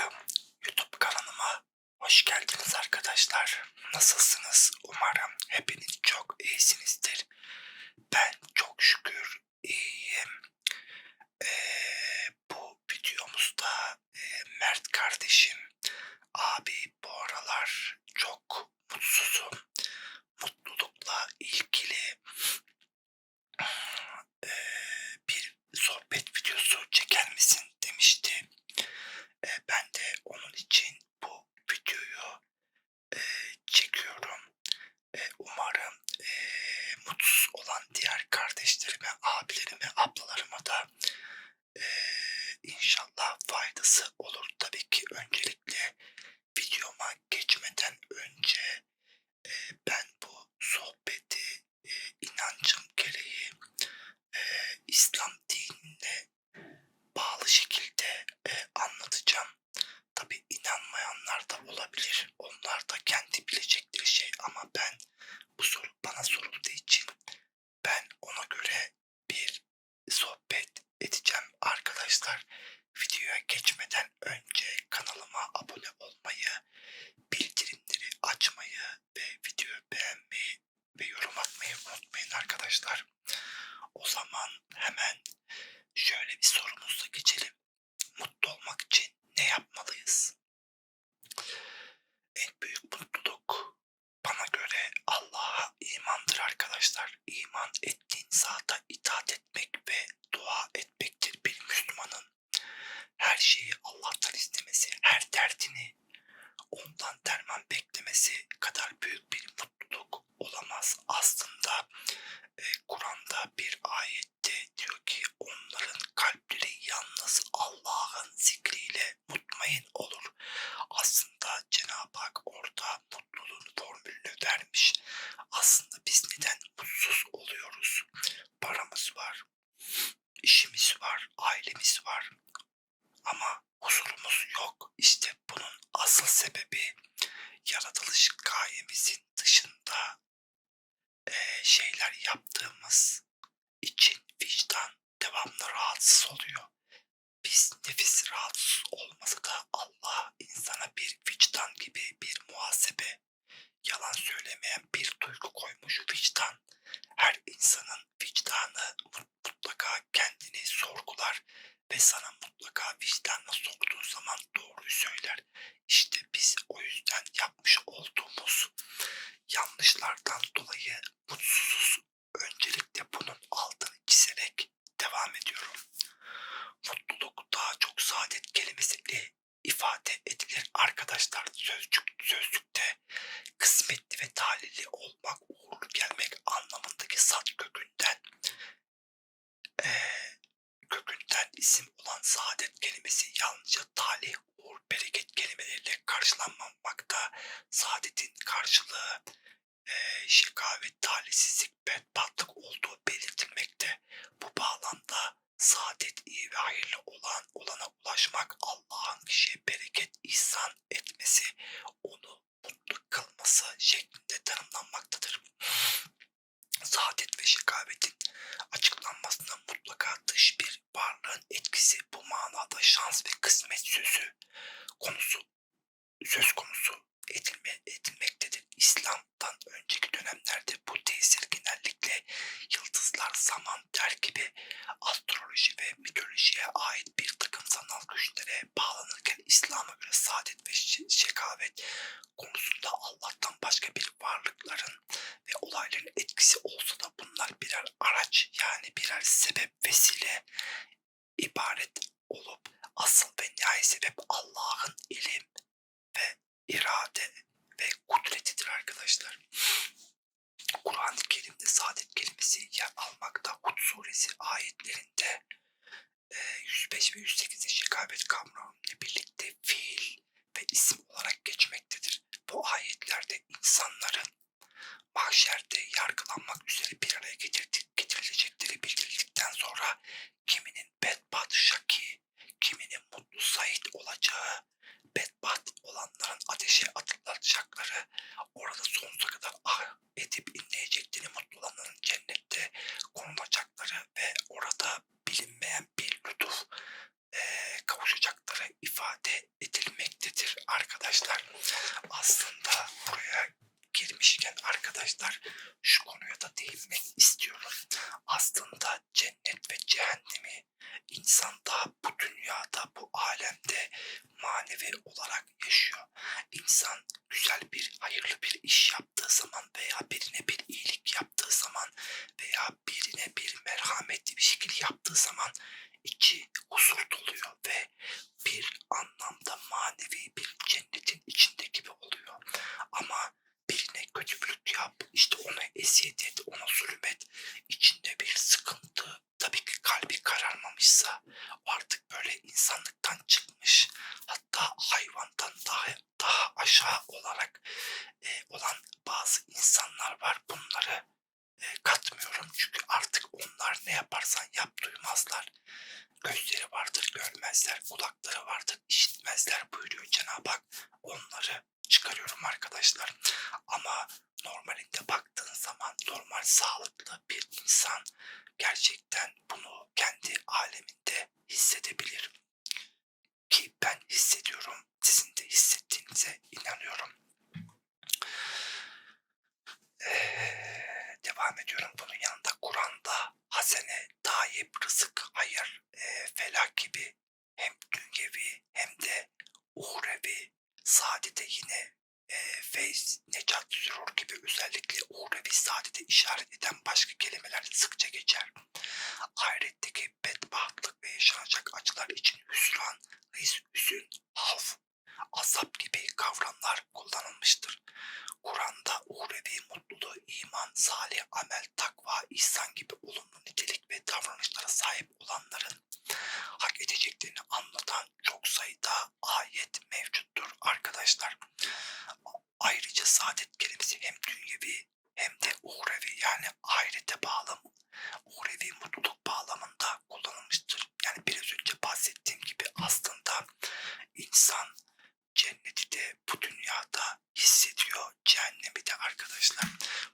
Pekala, YouTube kanalıma hoş geldiniz arkadaşlar. Nasılsınız? Umarım hepiniz çok iyisinizdir. Ben çok şükür iyiyim. Ee, bu videomuzda e, Mert kardeşim, abi bu aralar çok sözcük sözcükte kısmetli ve talihli olmak, uğurlu gelmek anlamındaki sat kökünden e, kökünden isim olan saadet kelimesi yalnızca talih, uğur, bereket kelimeleriyle karşılanmamakta. Saadetin karşılığı e, şika talihsizlik yasa şeklinde tanımlanmaktadır. Saadet ve şikavetin açıklanmasına mutlaka dış bir varlığın etkisi bu manada şans ve kısmet sözü konusu söz konusu edilme, edilmektedir. İslam'dan önceki dönemlerde bu tesir genellikle yıldızlar, zaman terkibi, astroloji ve mitolojiye ait bir takım sanal güçlere bağlanırken İslam'a göre saadet ve şekavet ona Ama normalinde baktığın zaman normal sağlıklı bir insan gerçekten bunu kendi aleminde hissedebilir. Ki ben hissediyorum. Sizin de hissettiğinize inanıyorum. Ee, devam ediyorum. Bunun yanında Kur'an'da hasene, tayyip, rızık, hayır, e, felah gibi hem dünyevi hem de uhrevi saadete yine e, feyz, necat, sürur gibi özellikle uhrevi saadete işaret eden başka kelimeler sıkça geçer. Ahiretteki bedbahtlık ve yaşanacak acılar için hüsran, his, hüzün, havf, azap gibi kavramlar kullanılmıştır. Kur'an'da uhrevi mutluluğu, iman, salih amel, takva, ihsan gibi olumlu nitelik ve davranışlara sahip olanların hak edeceklerini anlatan çok sayıda ayet mevcuttur arkadaşlar. Ayrıca saadet kelimesi hem dünyevi hem de uhrevi yani ahirete bağlı uhrevi mutluluk bağlamında kullanılmıştır. Yani biraz önce bahsettiğim gibi aslında insan cenneti de bu dünyada hissediyor, cehennemi de arkadaşlar.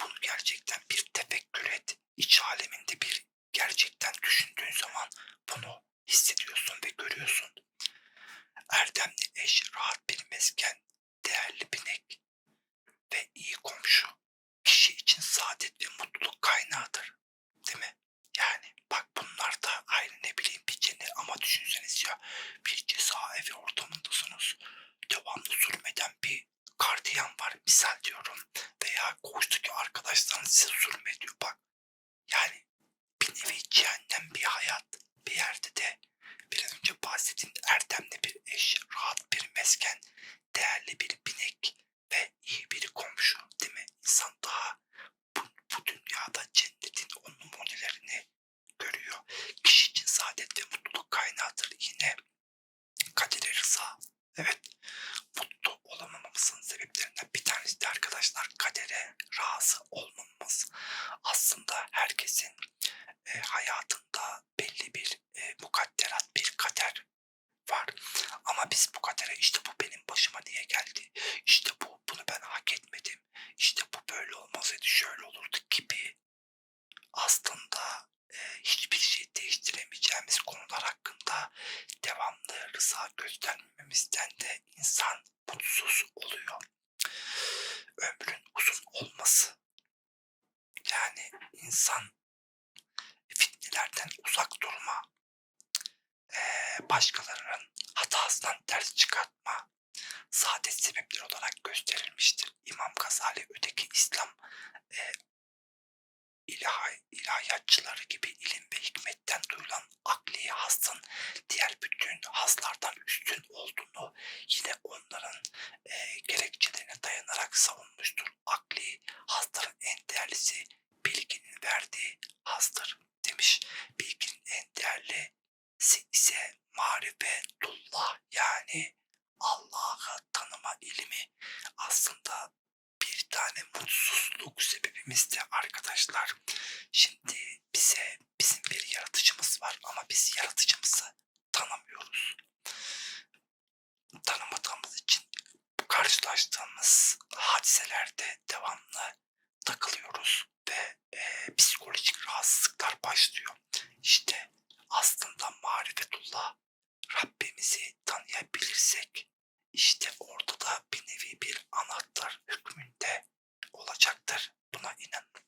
Bunu gerçekten bir tefekkür et. İç aleminde bir gerçekten düşündüğün zaman bunu hissediyorsun ve görüyorsun. Erdemli eş, rahat bir mesken, değerli binek ve iyi komşu kişi için saadet ve mutluluk kaynağıdır. Değil mi? Yani bak bunlar da aynı ne bileyim bir cennet ama düşünseniz ya bir cezaevi ortamındasınız. Devamlı zulmeden bir gardiyan var misal diyorum. Veya koğuştaki arkadaşlarınız size zulmediyor bak. Yani bir nevi cehennem bir hayat. Bir yerde de biraz önce bahsettiğim erdemli bir eş, rahat bir mesken, değerli bir binek ve iyi bir komşu değil mi? İnsan daha bu, bu dünyada cennetin o numunelerini görüyor. Kişi için saadet ve mutluluk kaynağıdır yine kaderi rıza. Evet mutlu olamamamızın sebeplerinden bir tanesi de arkadaşlar kadere razı olmamamız. Aslında herkesin e, hayatında belli bir e, mukadderat, bir kader var. Ama biz bu kadere işte bu benim başıma niye geldi? İşte bu bunu ben hak etmedim. İşte bu böyle olmasaydı şöyle olurdu gibi aslında e, hiçbir şey değiştiremeyeceğimiz konular hakkında devamlı rıza göstermememizden de insan mutsuz oluyor. Ömrün uzun olması yani insan fitnelerden uzak durma, e, başkalarının hatasından ders çıkartma, saadet sebepleri olarak gösterilmiştir. İmam Gazali öteki İslam e, arkadaşlar. Şimdi bize bizim bir yaratıcımız var ama biz yaratıcımızı tanımıyoruz. Tanımadığımız için karşılaştığımız hadiselerde devamlı takılıyoruz ve e, psikolojik rahatsızlıklar başlıyor. İşte aslında marifetullah Rabbimizi tanıyabilirsek işte orada da bir nevi bir anahtar hükmünde olacaktır. Buna inan.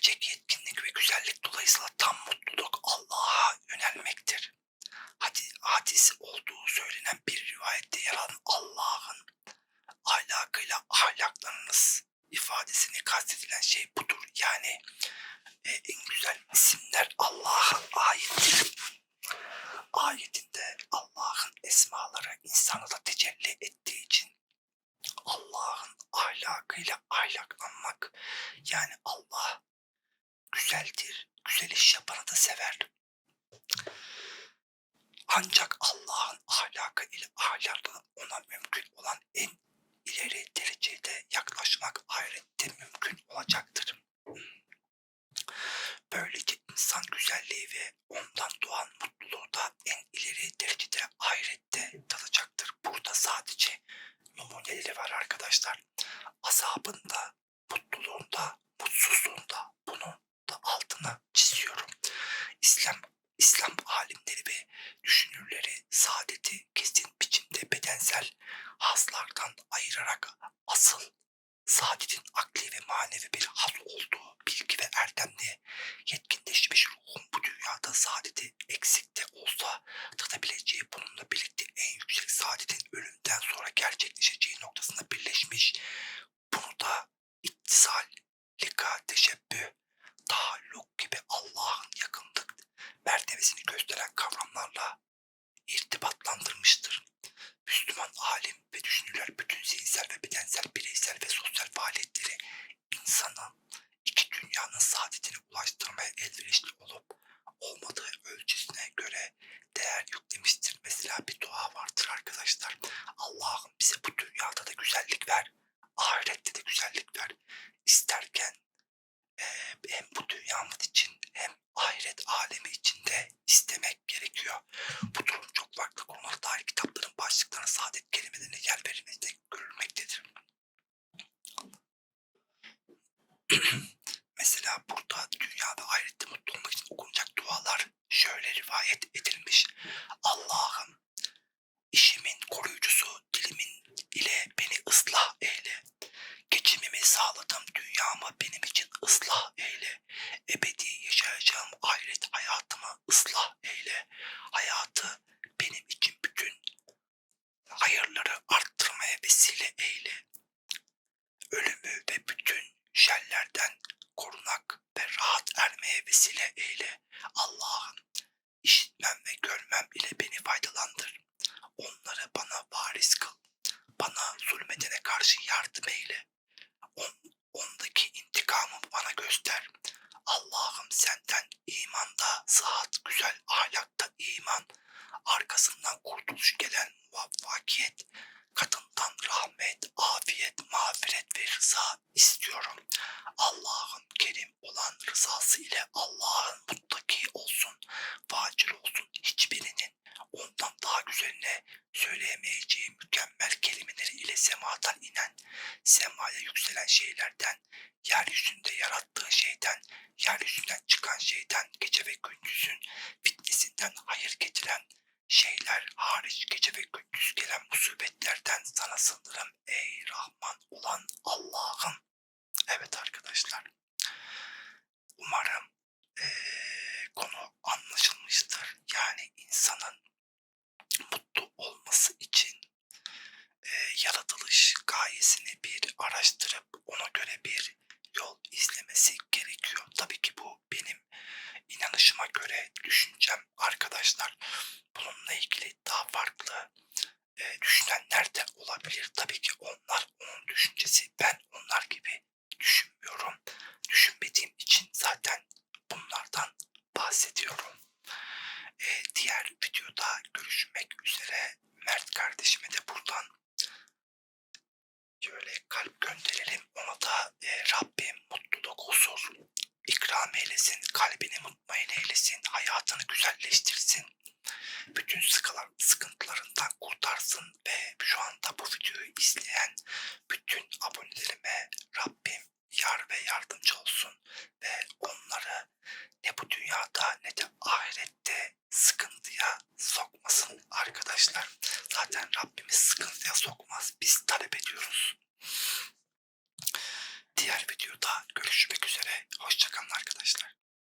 gerçek yetkinlik ve güzellik dolayısıyla tam mutluluk Allah'a yönelmektir. Hadi hadis olduğu söylenen bir rivayette yer alan Allah'ın ahlakıyla ahlaklarınız ifadesini kastedilen şey budur. Yani e, en güzel isimler Allah'a aittir. Ayetinde Allah'ın esmaları insana da tecelli ettiği için Allah'ın ahlakıyla ahlaklanmak yani Allah güzeldir. Güzel iş yapanı da sever. Ancak Allah'ın ahlakı ile ahlakla ona mümkün olan en ileri derecede yaklaşmak ahirette mümkün olacaktır. Böylece insan güzelliği ve ondan doğan mutluluğu da en ileri derecede ahirette tadacaktır. Burada sadece numuneleri var arkadaşlar. Azabında, mutluluğunda, mutsuzluğunda lika, teşebbüh, taalluk gibi Allah'ın yakınlık mertebesini gösteren kavramlarla irtibatlandırmıştır. Müslüman alim ve düşünürler bütün zihinsel ve bedensel, bireysel ve sosyal faaliyetleri insana iki dünyanın saadetini ulaştırmaya elverişli olup olmadığı ölçüsüne göre değer yüklemiştir. Mesela bir dua vardır arkadaşlar. Allah'ım bize bu dünyada da güzellik ver, ahirette de güzellik ver. İsterken hem bu dünyamız için sıhhat, güzel ahlakta iman, arkasından kurtuluş gelen yeryüzünden çıkan şeyden, gece ve gündüzün fitnesinden hayır getiren şeyler hariç gece ve gündüz gelen musibetlerden sana sığınırım ey Rahman olan Allah'ım. Evet arkadaşlar. Umarım eee, konu anlaşılmıştır. insanın mutlu olması için e, yaratılış gayesini bir araştırıp ona göre bir yol izlemesi gerekiyor. Tabii ki bu benim inanışıma göre düşüncem arkadaşlar. Bununla ilgili daha farklı e, düşünenler de olabilir. Tabii ki onlar onun düşüncesi. Ben onlar gibi düşünmüyorum. Düşünmediğim için zaten bunlardan bahsediyorum. E, diğer videoda görüşmek üzere. Mert kardeşime de buradan şöyle kalp gönderelim. Ona da e, Rabbim mutluluk, huzur ikram eylesin. Kalbini mutmain eylesin. Hayatını güzelleştirsin. Bütün sıkılar, sıkıntılarından kurtarsın ve şu anda bu videoyu izleyen bütün abonelerime Rabbim yar ve yardımcı olsun ve onları ne bu dünyada ne de ahirette sıkıntıya sokmasın arkadaşlar. Zaten Rabbimiz sıkıntıya sokmaz. Biz talep ediyoruz. Diğer videoda görüşmek üzere. Hoşçakalın arkadaşlar.